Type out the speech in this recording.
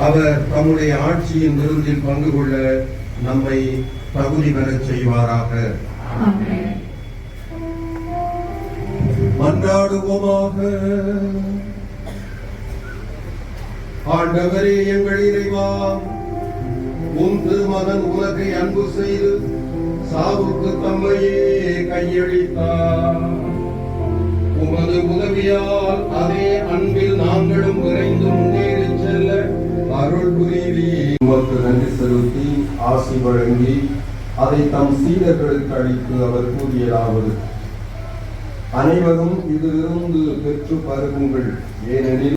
அவர் தம்முடைய ஆட்சியின் விருந்தில் பங்கு கொள்ள நம்மை தகுதி பெறச் செய்வாராக. மன்றாடுவோமாக. ஆண்டவரே எங்கள் இறைவா உம் திருமகன் உலகை அன்பு செய்து சாவுக்கு தம்மையே கையளித்தார். உமது உதவியால் அதே அன்பில் நாங்களும் விரைந்து முன்னேறிச் செல்ல அருள் புரிவி உமக்கு நன்றி செலுத்தி ஆசி வழங்கி அதை தம் சீடர்களுக்கு அளித்து அவர் கூறியதாவது அனைவரும் இதிலிருந்து பெற்று பருகுங்கள். ஏனெனில்